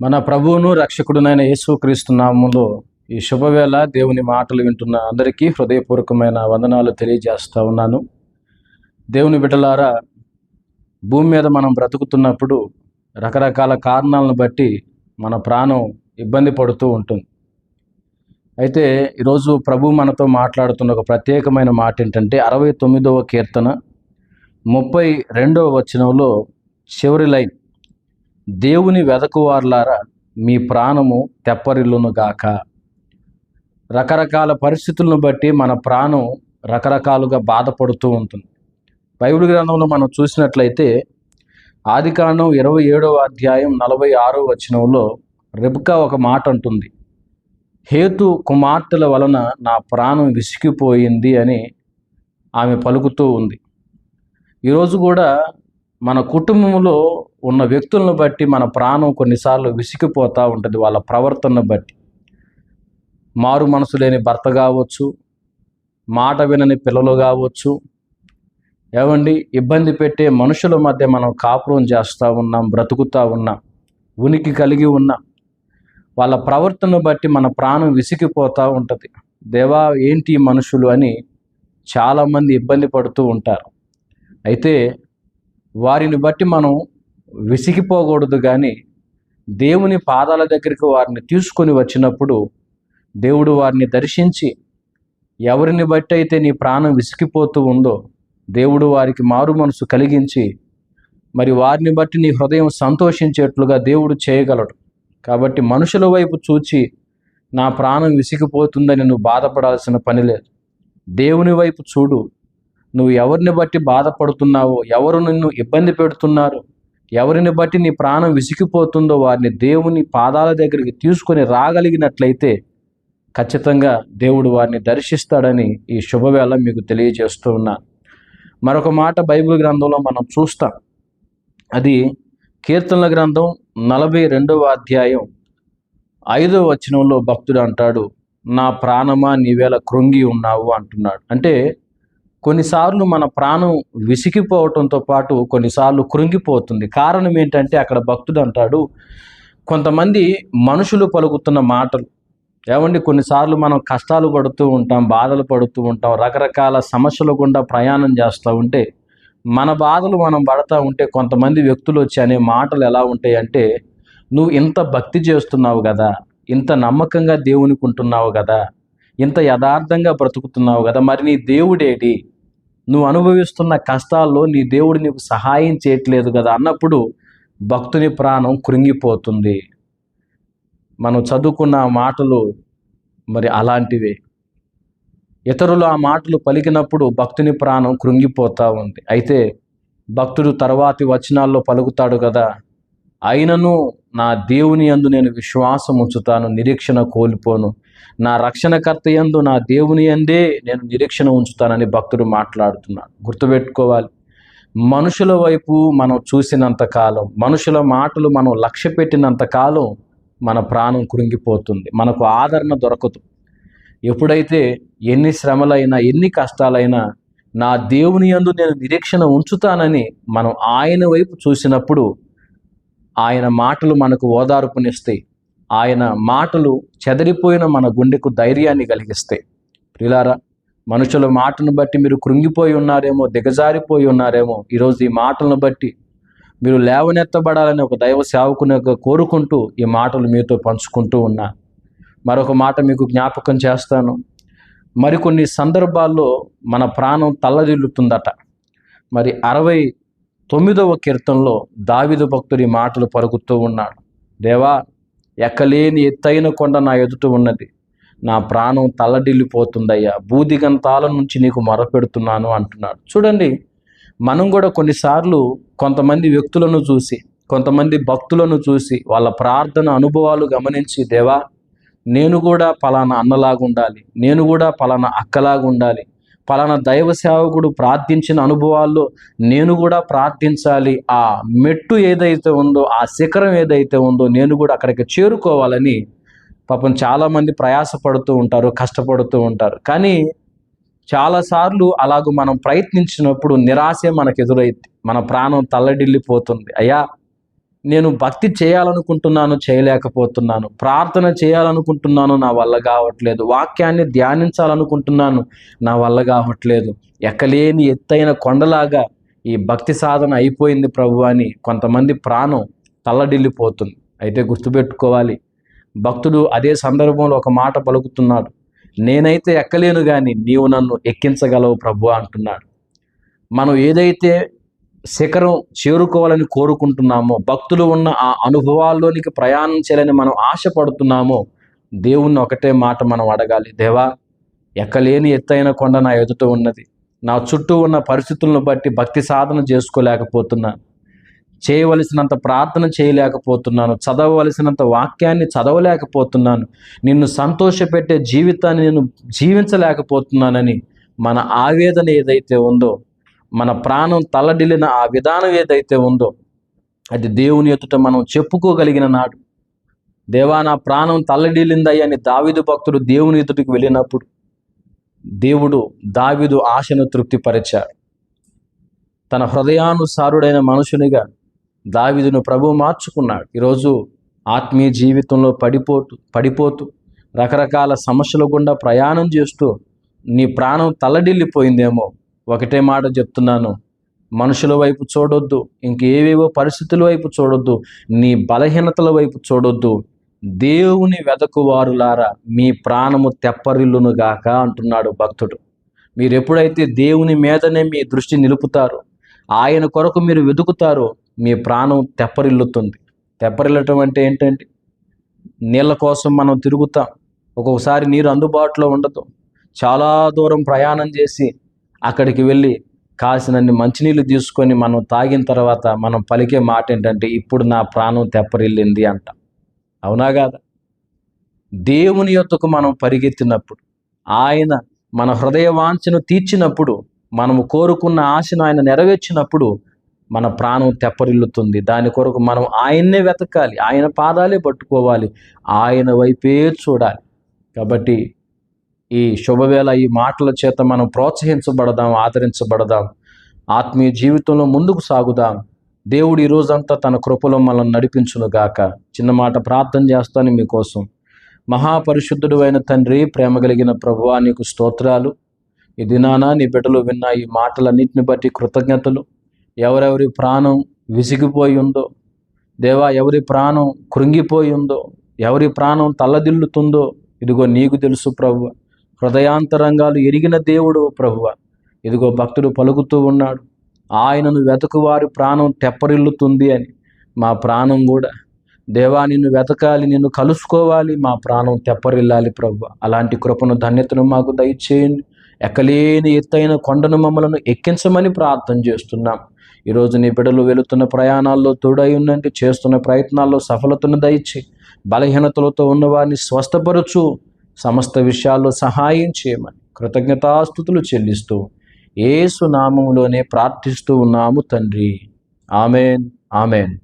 మన ప్రభువును రక్షకుడునైన యేసుక్రీస్తు నామంలో ఈ శుభవేళ దేవుని మాటలు వింటున్న అందరికీ హృదయపూర్వకమైన వందనాలు తెలియజేస్తూ ఉన్నాను. దేవుని బిడ్డలారా భూమి మీద మనం బ్రతుకుతున్నప్పుడు రకరకాల కారణాలను బట్టి మన ప్రాణం ఇబ్బంది పడుతూ ఉంటుంది. అయితే ఈరోజు ప్రభు మనతో మాట్లాడుతున్న ఒక ప్రత్యేకమైన మాట ఏంటంటే అరవై తొమ్మిదవ కీర్తన ముప్పై రెండవ వచనంలో చివరి లైన్ దేవుని వెదకువార్లారా మీ ప్రాణము తెప్పరిల్లును గాక. రకరకాల పరిస్థితులను బట్టి మన ప్రాణం రకరకాలుగా బాధపడుతూ ఉంటుంది. బైబిల్ గ్రంథంలో మనం చూసినట్లయితే ఆదికాండం ఇరవై ఏడవ అధ్యాయం నలభై ఆరో వచనంలో రెబ్కా ఒక మాట అంటుంది. హేతు కుమార్తెల వలన నా ప్రాణం విసిగిపోయింది అని ఆమె పలుకుతూ ఉంది. ఈరోజు కూడా మన కుటుంబంలో ఉన్న వ్యక్తులను బట్టి మన ప్రాణం కొన్నిసార్లు విసిగిపోతూ ఉంటుంది వాళ్ళ ప్రవర్తనను బట్టి. మారు మనసు లేని భర్త కావచ్చు మాట వినని పిల్లలు కావచ్చు ఏమండి? ఇబ్బంది పెట్టే మనుషుల మధ్య మనం కాపురం చేస్తూ ఉన్నాం బ్రతుకుతూ ఉన్నాం ఉనికి కలిగి ఉన్నాం. వాళ్ళ ప్రవర్తనను బట్టి మన ప్రాణం విసిగిపోతూ ఉంటుంది. దేవా ఏంటి మనుషులు అని చాలామంది ఇబ్బంది పడుతూ ఉంటారు. అయితే వారిని బట్టి మనం విసిగిపోకూడదు కానీ దేవుని పాదాల దగ్గరికి వారిని తీసుకొని వచ్చినప్పుడు దేవుడు వారిని దర్శించి ఎవరిని బట్టి అయితే నీ ప్రాణం విసిగిపోతూ ఉందో దేవుడు వారికి మారు మనసు కలిగించి మరి వారిని బట్టి నీ హృదయం సంతోషించేట్లుగా దేవుడు చేయగలడు. కాబట్టి మనుషుల వైపు చూచి నా ప్రాణం విసిగిపోతుందని నువ్వు బాధపడాల్సిన పని లేదు. దేవుని వైపు చూడు. నువ్వు ఎవరిని బట్టి బాధపడుతున్నావో ఎవరు నిన్ను ఇబ్బంది పెడుతున్నారు ఎవరిని బట్టి నీ ప్రాణం విసిగిపోతుందో వారిని దేవుని పాదాల దగ్గరికి తీసుకొని రాగలిగినట్లయితే ఖచ్చితంగా దేవుడు వారిని దర్శిస్తాడని ఈ శుభవేళ మీకు తెలియజేస్తూ ఉన్నాను మరొక మాట బైబిల్ గ్రంథంలో మనం చూస్తాం. అది కీర్తనల గ్రంథం నలభై రెండవ అధ్యాయం ఐదవ వచనంలో భక్తుడు అంటాడు నా ప్రాణమా నీవేళ కృంగి ఉన్నావు అంటున్నాడు. అంటే కొన్నిసార్లు మన ప్రాణం విసిగిపోవటంతో పాటు కొన్నిసార్లు కృంగిపోతుంది. కారణం ఏంటంటే అక్కడ భక్తుడు అంటాడు కొంతమంది మనుషులు పలుకుతున్న మాటలు. ఏమండి కొన్నిసార్లు మనం కష్టాలు పడుతూ ఉంటాం బాధలు పడుతూ ఉంటాం రకరకాల సమస్యల గుండా ప్రయాణం చేస్తూ ఉంటే మన బాధలు మనం పడతా ఉంటే కొంతమంది వ్యక్తులు వచ్చి అనే మాటలు ఎలా ఉంటాయి అంటే నువ్వు ఇంత భక్తి చేస్తున్నావు కదా ఇంత నమ్మకంగా దేవునికి ఉంటున్నావు కదా ఇంత యథార్థంగా బ్రతుకుతున్నావు కదా మరి నీ దేవుడేటి? నువ్వు అనుభవిస్తున్న కష్టాల్లో నీ దేవుడు నీకు సహాయం చేయట్లేదు కదా అన్నప్పుడు భక్తుని ప్రాణం కృంగిపోతుంది. మనం చదువుకున్న మాటలు మరి అలాంటివే. ఇతరులు ఆ మాటలు పలికినప్పుడు భక్తుని ప్రాణం కృంగిపోతూ ఉంది. అయితే భక్తుడు తర్వాతి వచనాల్లో పలుకుతాడు కదా అయినను నా దేవుని యందు నేను విశ్వాసం ఉంచుతాను నిరీక్షణ కోల్పోను. నా రక్షణకర్త యందు నా దేవుని యందే నేను నిరీక్షణ ఉంచుతానని భక్తుడు మాట్లాడుతున్నాడు. గుర్తుపెట్టుకోవాలి. మనుషుల వైపు మనం చూసినంత కాలం మనుషుల మాటలు మనం లక్ష్య పెట్టినంత కాలం మన ప్రాణం కృంగిపోతుంది మనకు ఆదరణ దొరకదు. ఎప్పుడైతే ఎన్ని శ్రమలైనా ఎన్ని కష్టాలైనా నా దేవుని యందు నేను నిరీక్షణ ఉంచుతానని మనం ఆయన వైపు చూసినప్పుడు ఆయన మాటలు మనకు ఓదార్పునిస్తాయి. ఆయన మాటలు చెదరిపోయిన మన గుండెకు ధైర్యాన్ని కలిగిస్తాయి. ప్రిలారా మనుషుల మాటను బట్టి మీరు కృంగిపోయి ఉన్నారేమో దిగజారిపోయి ఉన్నారేమో ఈరోజు ఈ మాటలను బట్టి మీరు లేవనెత్తబడాలని ఒక దైవ సేవకుని కోరుకుంటూ ఈ మాటలు మీతో పంచుకుంటూ ఉన్నా. మరొక మాట మీకు జ్ఞాపకం చేస్తాను. మరికొన్ని సందర్భాల్లో మన ప్రాణం తల్లదిల్లుతుందట. మరి అరవై తొమ్మిదవ కీర్తనలో దావిదు భక్తుడి మాటలు పలుకుతూ ఉన్నాడు. దేవా ఎక్కలేని ఎత్తైన కొండ నా ఎదుట ఉన్నది. నా ప్రాణం తల్లడిల్లిపోతుందయ్యా. బూదిగంతాల నుంచి నీకు మొరపెడుతున్నాను అంటున్నాడు. చూడండి మనం కూడా కొన్నిసార్లు కొంతమంది వ్యక్తులను చూసి కొంతమంది భక్తులను చూసి వాళ్ళ ప్రార్థన అనుభవాలు గమనించి దేవా నేను కూడా పలానా అన్నలాగా ఉండాలి నేను కూడా పలానా అక్కలాగా ఉండాలి పలానా దైవ సేవకుడు ప్రార్థించిన అనుభవాల్లో నేను కూడా ప్రార్థించాలి. ఆ మెట్టు ఏదైతే ఉందో ఆ శిఖరం ఏదైతే ఉందో నేను కూడా అక్కడికి చేరుకోవాలని పాపం చాలామంది ప్రయాసపడుతూ ఉంటారు కష్టపడుతూ ఉంటారు. కానీ చాలాసార్లు అలాగ మనం ప్రయత్నించినప్పుడు నిరాశ మనకు ఎదురైంది మన ప్రాణం తల్లడిల్లిపోతుంది. అయ్యా నేను భక్తి చేయాలనుకుంటున్నాను చేయలేకపోతున్నాను. ప్రార్థన చేయాలనుకుంటున్నాను నా వల్ల కావట్లేదు. వాక్యాన్ని ధ్యానించాలనుకుంటున్నాను నా వల్ల కావట్లేదు. ఎక్కలేని ఎత్తైన కొండలాగా ఈ భక్తి సాధన అయిపోయింది ప్రభు అని కొంతమంది ప్రాణం తల్లడిల్లిపోతుంది. అయితే గుర్తుపెట్టుకోవాలి భక్తుడు అదే సందర్భంలో ఒక మాట పలుకుతున్నాడు. నేనైతే ఎక్కలేను కానీ నీవు నన్ను ఎక్కించగలవు ప్రభు అంటున్నాడు. మనం ఏదైతే శిఖరం చేరుకోవాలని కోరుకుంటున్నామో భక్తులు ఉన్న ఆ అనుభవాల్లోనికి ప్రయాణం చేయాలని మనం ఆశపడుతున్నామో దేవుణ్ణి ఒకటే మాట మనం అడగాలి. దేవా ఎక్కలేని ఎత్తైన కొండ నా ఎదుట ఉన్నది. నా చుట్టూ ఉన్న పరిస్థితులను బట్టి భక్తి సాధన చేసుకోలేకపోతున్నాను చేయవలసినంత ప్రార్థన చేయలేకపోతున్నాను. చదవవలసినంత వాక్యాన్ని చదవలేకపోతున్నాను. నిన్ను సంతోషపెట్టే జీవితాన్ని నేను జీవించలేకపోతున్నానని మన ఆవేదన ఏదైతే ఉందో మన ప్రాణం తల్లడిల్లిన ఆ విధానం ఏదైతే ఉందో అది దేవుని ఎదుట మనం చెప్పుకోగలిగిన నాడు. దేవా నా ప్రాణం తల్లడిల్లిందయ్యా అని దావిదు భక్తుడు దేవుని ఎదుటికి వెళ్ళినప్పుడు దేవుడు దావిదు ఆశను తృప్తిపరిచాడు. తన హృదయానుసారుడైన మనుషునిగా దావిదును ప్రభు మార్చుకున్నాడు. ఈరోజు ఆత్మీయ జీవితంలో పడిపోతూ పడిపోతూ రకరకాల సమస్యల గుండా ప్రయాణం చేస్తూ నీ ప్రాణం తల్లడిల్లిపోయిందేమో ఒకటే మాట చెప్తున్నాను. మనుషుల వైపు చూడొద్దు ఇంకేవేవో పరిస్థితుల వైపు చూడొద్దు నీ బలహీనతల వైపు చూడొద్దు. దేవుని వెదకువారులారా మీ ప్రాణము తెప్పరిల్లును గాక అంటున్నాడు భక్తుడు. మీరు ఎప్పుడైతే దేవుని మీదనే మీ దృష్టి నిలుపుతారో ఆయన కొరకు మీరు వెతుకుతారో మీ ప్రాణం తెప్పరిల్లుతుంది. తెప్పరిల్లటం అంటే ఏంటంటే నీళ్ళ కోసం మనం తిరుగుతాం. ఒక్కొక్కసారి నీరు అందుబాటులో ఉండదు. చాలా దూరం ప్రయాణం చేసి అక్కడికి వెళ్ళి కాసినన్ని మంచినీళ్ళు తీసుకొని మనం తాగిన తర్వాత మనం పలికే మాట ఏంటంటే ఇప్పుడు నా ప్రాణం తెప్పరిల్లింది అంట. అవునా కాదా? దేవుని యొద్దకు మనం పరిగెత్తినప్పుడు ఆయన మన హృదయ వాంఛను తీర్చినప్పుడు మనము కోరుకున్న ఆశను ఆయన నెరవేర్చినప్పుడు మన ప్రాణం తెప్పరిల్లుతుంది. దాని కొరకు మనం ఆయన్నే వెతకాలి ఆయన పాదాలే పట్టుకోవాలి ఆయన వైపే చూడాలి. కాబట్టి ఈ శుభవేళ ఈ మాటల చేత మనం ప్రోత్సహించబడదాం ఆదరించబడదాం. ఆత్మీయ జీవితంలో ముందుకు సాగుదాం. దేవుడు ఈ రోజంతా తన కృపలో మనల్ని నడిపించునుగాక చిన్న మాట ప్రార్థన చేస్తాను మీకోసం. మహాపరిశుద్ధుడు అయిన తండ్రి ప్రేమ కలిగిన ప్రభువా నీకు స్తోత్రాలు. ఈ దినాన నీ బిడ్డలు విన్న ఈ మాటలన్నింటిని బట్టి కృతజ్ఞతలు. ఎవరెవరి ప్రాణం విసిగిపోయి ఉందో దేవా ఎవరి ప్రాణం కృంగిపోయి ఉందో ఎవరి ప్రాణం తల్లదిల్లుతుందో ఇదిగో నీకు తెలుసు ప్రభు. హృదయాంతరంగాలు ఎరిగిన దేవుడు ప్రభువ. ఇదిగో భక్తుడు పలుకుతూ ఉన్నాడు. ఆయనను వెతకువారి ప్రాణం తెప్పరిల్లుతుంది అని. మా ప్రాణం కూడా. దేవా నిన్ను వెతకాలి నిన్ను కలుసుకోవాలి మా ప్రాణం తెప్పరిల్లాలి ప్రభు అలాంటి కృపను ధన్యతను మాకు దయచేయండి. ఎక్కలేని ఎత్తైన కొండను మమ్మలను ఎక్కించమని ప్రార్థన చేస్తున్నాం. ఈరోజు నీ బిడ్డలు వెళుతున్న ప్రయాణాల్లో తోడై ఉండండి. చేస్తున్న ప్రయత్నాల్లో సఫలతను దయచి బలహీనతలతో ఉన్నవారిని స్వస్థపరచు. సమస్త విషయాల్లో సహాయం చేయమని కృతజ్ఞతాస్థుతులు చెల్లిస్తూ ఏసు నామములోనే ప్రార్థిస్తూ ఉన్నాము తండ్రి. ఆమెన్. ఆమెన్.